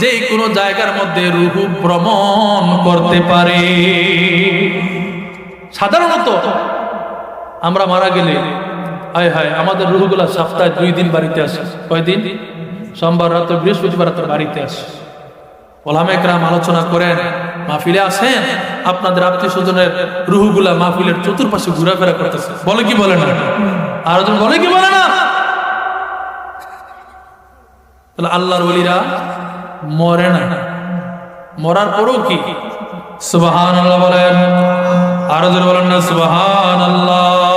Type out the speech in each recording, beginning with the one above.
যে কোনো জায়গার মধ্যে রুহু ভ্রমণ করতে পারে। সাধারণত আমরা মারা গেলে, হায় হায়, আমাদের রুহগুলা সপ্তাহে দুই দিন বাড়িতে আসে। কয়দিন সোমবার রাত, বৃহস্পতিবার রাত বাড়িতে আসে। ওলামেকরাম আলোচনা করেন, মাহফিলে আসেন, আপনাদের আত্মীয় স্বজনের রুহুগুলা মাহফিলের চতুর্পাশে ঘোরাফেরা করতেছে। বলে কি বলে না? আর বলে কি বলে না? তাহলে আল্লাহর ওলিরা মরে না। মরার পরও কি? সুবাহান আল্লাহ বলেন। আরও জোরে বলেন না সুবাহান আল্লাহ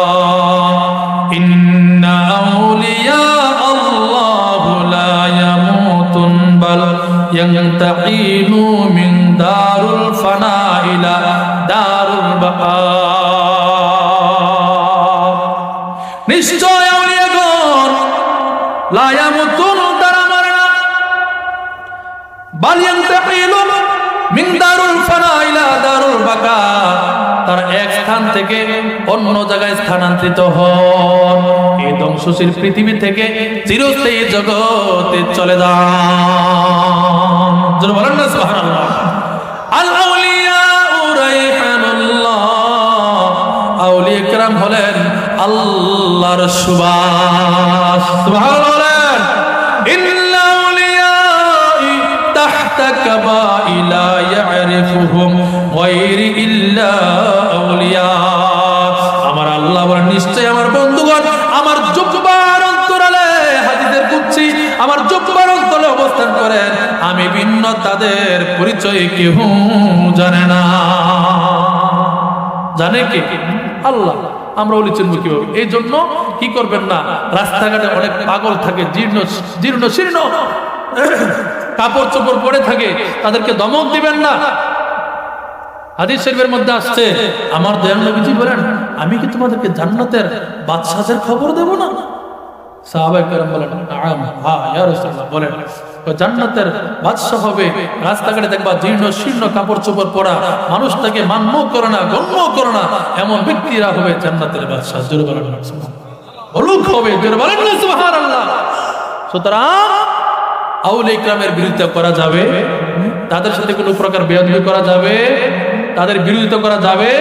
ফানা ইলা দারুল বাকা এক স্থান থেকে অন্য জায়গায় স্থানান্তরিত হন। এই ধ্বংসশীল পৃথিবী থেকে চিরস্থায়ী জগতে চলে যান। বলেন না সুবাস। আমার আল্লাহ বলেন নিশ্চয় আমার বন্ধুগণ, আমার জুব্বার অন্তরালে হাদিসের কুচ্ছি আমার জুব্বার অন্তরে অবস্থান করেন। আমি ভিন্ন, তাদের পরিচয় কেউ জানে না। জানে কে? আল্লাহ। আমরা বলি চিনব কীভাবে? এই জন্য কি করবেন না? রাস্তাঘাটে অনেক পাগল থাকে, জীর্ণ জীর্ণ, শীর্ণ, কাপড় চোপড় পরে থাকে, তাদেরকে দমক দিবেন না। হাদিস মধ্যে আসছে, আমার দয়াল নবীজি বলেন, আমি কি তোমাদেরকে জান্নাতের বাদশাহের খবর দেব না? কেরাম বলেন জান্নাতের বাদশা হবে, রাস্তাঘাটে শীর্ণ কাপড় চোপড় পরা মান্য করে না, গণ্য করে না, এমন ব্যক্তিরা হবে জান্নাতের বাদশা জোরে বলেন হলুক হবে সুতরাং বিরুদ্ধে করা যাবে, তাদের সাথে কোনো প্রকার বেয়াদবি করা যাবে তাদের বিরোধিতা করা যাবে,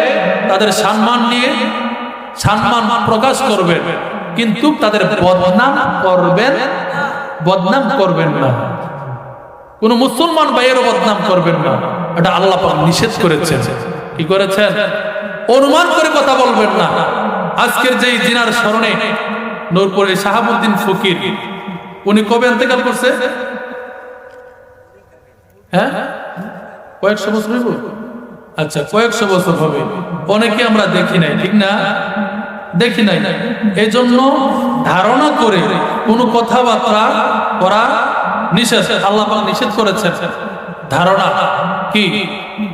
তাদের সম্মান নিয়ে সম্মান প্রকাশ করবেন, কিন্তু তাদের বদনাম করবেন বদনাম করবেন না। কোন মুসলমান ভাইয়েরও বদনাম করবেন না। এটা আল্লাহ নিষেধ করেছেন। কি করেছেন? অনুমান করে কথা বলবেন না। আজকের যেই জিনার স্মরণে নূরপুরে শাহাবুদ্দিন ফকির, উনি কবে ইন্তেকাল করছে? হ্যাঁ? কয়েকশো বছর আচ্ছা কয়েকশো বছর হবে। অনেকে আমরা দেখি নাই, ঠিক না? দেখি নাই। এই জন্য ধারণা করে কোনো কথাবার্তা করা নিষেধ, আল্লাহ নিষেধ করেছেন। ধারণা কি?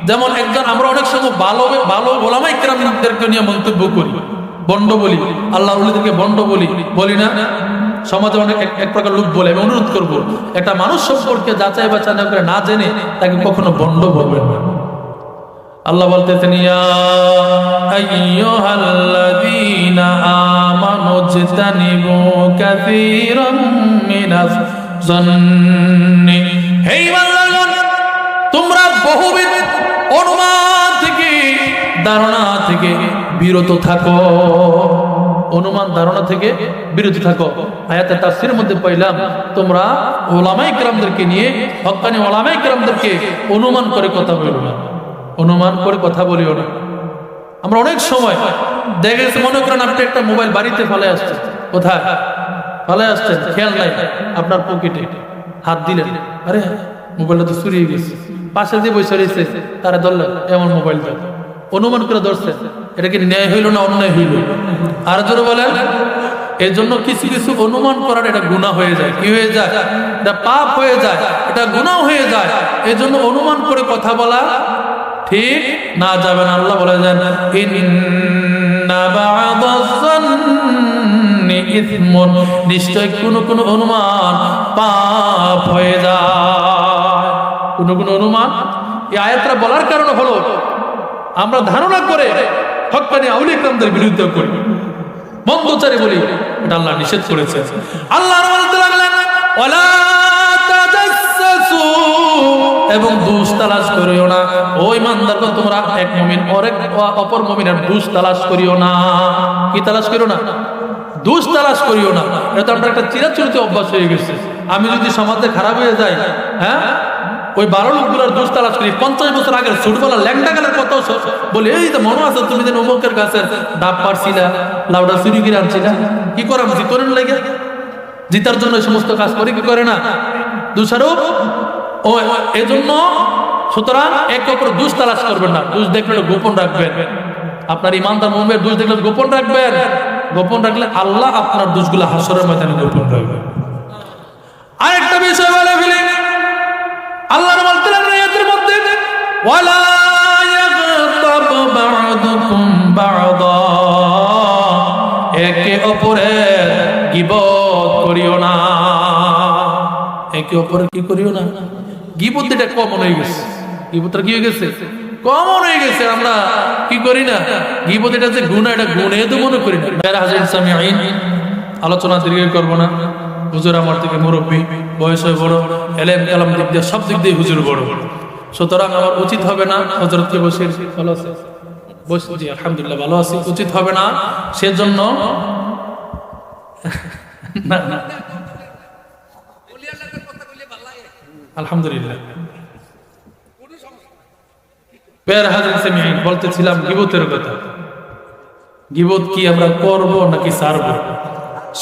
যেমন একজন, আমরা অনেক সময় ভালো ভালো গোলামাই কেরামদেরকে নিয়ে মন্তব্য করি। বন্ড বলি আল্লাহ উলিদেরকে বন্ড বলি। বলি না? সমাজে অনেক এক- প্রকার লোক বলে, আমি অনুরোধ করব, একটা মানুষ সম্পর্কে যাচাই বাছাই না করে না জেনে তাকে কখনো বন্ড বলবেন না। আল্লাহ বলতেছেন তোমরা বহুবিধ অনুমান থেকে, ধারণা থেকে বিরত থাকো। অনুমান, ধারণা থেকে বিরত থাকো। আয়াতে তাফসীরের মধ্যে পাইলাম তোমরা ওলামাই কেরামদেরকে নিয়ে, হক্কানি ওলামাই কেরামদেরকে অনুমান করে কথা বলো না অনুমান করে কথা বলিও না। আমরা অনেক সময় দেখে মনে করেন আপনি একটা মোবাইল বাড়িতে ফেলে আসছেন। কোথায়? ফেলে আসছেন, খেয়াল নাই, আপনার পকেটে। হাত দিলেন, আরে, মোবাইলটা তো চুরিয়ে গেছে। পাশে দিয়ে বসে রয়েছে, তারা ধরলেন, এমন মোবাইল দেন। অনুমান করে ধরছে এটা কি ন্যায় হইল না অন্যায় হইল? আর জোরে বলেন এই জন্য কিছু কিছু অনুমান করার এটা গুণা হয়ে যায়। কি হয়ে যায়? এটা পাপ হয়ে যায়, এটা গুণাও হয়ে যায়। এই জন্য অনুমান করে কথা বলা ঠিক না যাবেন আল্লাহ বলে যান নিশ্চয় কোন কোন অনুমান পাপ হয়ে যায়। কোন কোন অনুমান, এই আয়াতটা বলার কারণ হলো, আমরা ধারণা করে হক্কানি আউলি ইকরামদের বিরুদ্ধে করি। মন্দচারে বলি, এটা আল্লাহ নিষেধ করেছে আল্লাহ বলতে লাগলেন তাজাসসু এবং দুষ তালাশ করিও না। ও ইমানদার তোমরা এক মুমিন, অরেক অপর মুমিনের দুষ তালাশ করিও না। কি তালাশ করিও না? দুষ তালাশ করিও না। এটা তো আমরা একটা চিরাচরিত অভ্যাস হয়ে গেছে। আমি যদি সমাজে খারাপ হয়ে যাই হ্যাঁ? ওই বারো লোকগুলোর দোষ তালাশ করি, পঞ্চাশ বছর আগের ছোটবেলা ল্যাংটা গেলে কত বলে, এই তো মনে আছে তুমি যেন অমুকের কাছে ডাব পারছিলা, লাউডা চুরি করে আনছিলা? কি করাম? জিতরেন লেগে? জিতার জন্য সমস্ত কাজ করে কি করে না? দুসারূপ ও, এজন্য সুতরাং এক অপর দুষ তালাশ করবেন না। দুষ দেখলে গোপন রাখবেন। আপনার ইমানদার মোহাম্মেদ দুষ দেখলে গোপন রাখবেন। গোপন রাখলে আল্লাহ আপনার দুষগুলো হাসরের ময়দানে গোপন রাখবেন। আরেকটা বিষয় বলে ফেলি। আল্লাহর বলতেন আয়াতের মধ্যে, ওয়ালা ইয়াগতাব বা'দুকুম বা'দা। একে অপরের গিবত করিও না। একে অপরের কি করিও না? গিবত কমন হয়ে গেছে। গিবতটা কি হয়ে গেছে? কমন হয়ে গেছে আমরা কি করি না? গিবত যে গুণা এটা গুণে তো মনে করি না। মেরা হাজির ইসলামী আইন আলোচনা দীর্ঘ করব না। হুজুর আমার থেকে মুরব্বী বয়স হয়ে বড় এলেম কালাম দিক দিয়ে সব দিক দিয়ে হুজুর বড়। সুতরাং আমার উচিত হবে না হজরতকে বসে ভালো আছে? বসে জি আলহামদুলিল্লাহ ভালো আছি। উচিত হবে না সেজন্য না, না। আলহামদুলিল্লাহ। পেয়ার হাজার সেমি বলতেছিলাম, গিবতের কথা। গিবত কি আমরা করব নাকি সারব?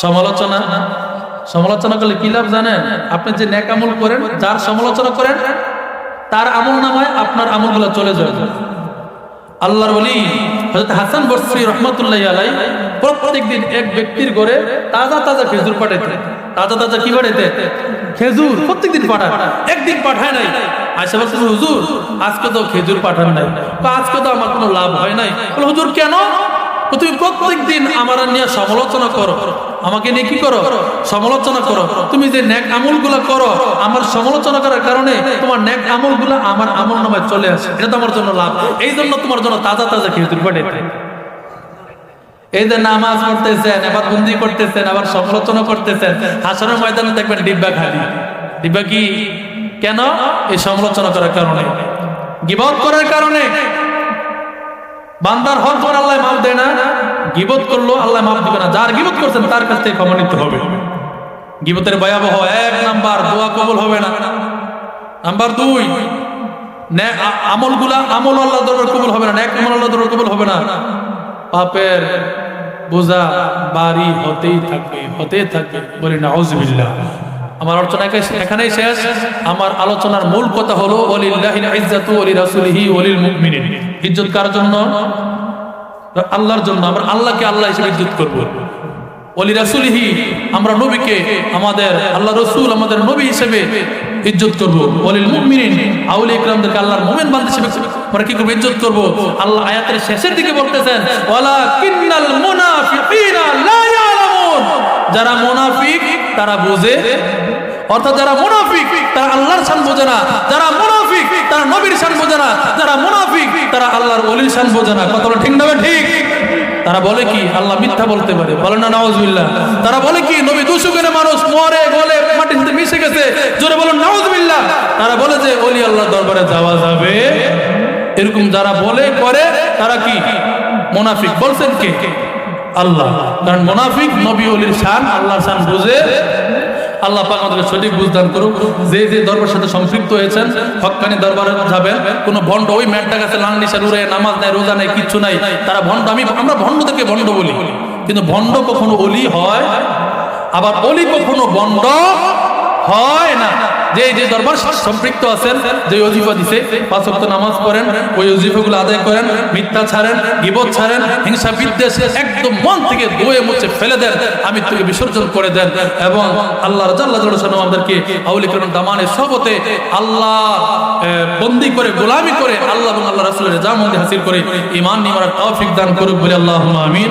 সমালোচনা? সমালোচনা করলে কি লাভ জানেন? আপনি যে ন্যাক আমল করেন, যার সমালোচনা করেন, তার আমল নামায় আপনার আমলগুলো চলে যাবে। আল্লাহর বলি হজরত হাসান বসরি রহমতুল্লাহ আলাই প্রত্যেক দিন এক ব্যক্তির ঘরে তাজা তাজা খেজুর পাঠাইতে তাজা তাজা কি পাঠাইতে খেজুর প্রত্যেক দিন পাঠায়। একদিন পাঠায় নাই। আয়সা বলছে, হুজুর, আজকে তো খেজুর পাঠান নাই। বা আজকে তো আমার কোনো লাভ হয় নাই। হুজুর, কেন? তুমি প্রত্যেক দিন আমার নিয়ে সমালোচনা করো। আমাকে নিয়ে কি করো? সমালোচনা করো। তুমি যে ন্যাক আমল করো, আমার সমালোচনা করার কারণে তোমার ন্যাক আমল আমার আমল নামায় চলে আসে। এটা তো আমার জন্য লাভ। এই জন্য তোমার জন্য তাজা তাজা খেজুর পাঠাইতে এই যে নামাজ পড়তেছেন এবার বন্দি করতেছেন, আবার সমালোচনা করতেছেন, হাসানের ময়দানে দেখবেন ডিব্বা খালি। ডিব্বা কি? কেন? এই সমালোচনা করার কারণে। গিবত করার কারণে। বান্দার হক তোমার আল্লাহ মাফ দেয় না, গিবত করল, আল্লাহ মাফ দিবে না। যার গিবত করছেন, তার কাছ থেকে ক্ষমা নিতে হবে। গিবতের ভয়াবহ এক নাম্বার, দোয়া কবুল হবে না। নাম্বার দুই আমলগুলা আমল আল্লাহ দরবার কবুল হবে না, ন্যাক আমল আল্লাহ দরবার কবুল হবে না। পাপের বোঝা বাড়ি হতেই থাকবে হতেই থাকবে। বলি না আউজবিল্লাহ আমার আলোচনা এখানেই শেষ। আমার আলোচনার মূল কথা হলো ইজ্জাতু কার জন্য? আল্লাহর জন্য। আমরা আল্লাহকে আল্লাহ হিসেবে ইজ্জত করব। ওলি রাসূলিহি আমরা নবীকে, আমাদের আল্লাহ রসুল আমাদের নবী হিসেবে ইজ্জত করব। ওলিল মুমিনিন আউলি ইকরামদেরকে আল্লাহর মুমিন বান্দা হিসেবে আমরা কি করব? ইজ্জত করব। আল্লাহ আয়াতের শেষের দিকে বলতেছেন ওয়ালা কিন্নাল মুনাফিকিনা লা যারা মুনাফিক তারা বোঝে, অর্থাৎ যারা মুনাফিক, তারা আল্লাহর শান বোঝে না। যারা মুনাফিক, তারা নবীর শান বোঝে না। যারা মুনাফিক, তারা আল্লাহর অলির শান বোঝে না। বলে ঠিক না ঠিক। তারা বলে কি? আল্লাহ মিথ্যা বলতে পারে। বলে না, নাউজবিল্লাহ। তারা বলে কি? নবী দুশুকের মানুষ মরে গলে মাটির সাথে মিশে গেছে। জোরে বলুন, নাউজবিল্লাহ। তারা বলে যে অলি আল্লাহ দরবারে যাওয়া যাবে। এরকম যারা বলে, করে, তারা কি? মুনাফিক। বলছেন কে? আল্লাহ। কারণ মুনাফিক নবী অলির শান আল্লাহর শান বুঝে আল্লাহ পাক সঠিক বুঝদান করুক। যে যে দরবার সাথে সম্পৃক্ত হয়েছেন হক্কানি দরবারে যাবেন, কোনো ভণ্ড, ওই ম্যানটা কাছে লাল নিশার উড়ে নামাজ নাই, রোজা নাই, কিচ্ছু নাই, তারা ভণ্ড, আমি, আমরা ভণ্ডদেরকে ভণ্ড বলি। কিন্তু ভণ্ড কখনো অলি হয়, আবার অলি কখনো ভণ্ড হয় না। যে যে দরবার সম্পৃক্ত আছেন, যে অজিফা দিছে, পাঁচ ওয়াক্ত নামাজ পড়েন, ওই অজিফাগুলো আদায় করেন, মিথ্যা ছাড়েন, গিবত ছাড়েন, হিংসা বিদ্বেষ একদম মন থেকে ধুয়ে মুছে ফেলে দেন, আমি তোকে বিসর্জন করে দেন এবং আল্লাহ রাজাল্লাহ সালাম আমাদেরকে আউলি দামানের সবতে আল্লাহ বন্দি করে, গোলামি করে আল্লাহ এবং আল্লাহ রাসুলের জামন্দি হাসিল করে ইমান নিমার তৌফিক দান করুক বলে আল্লাহ আমিন।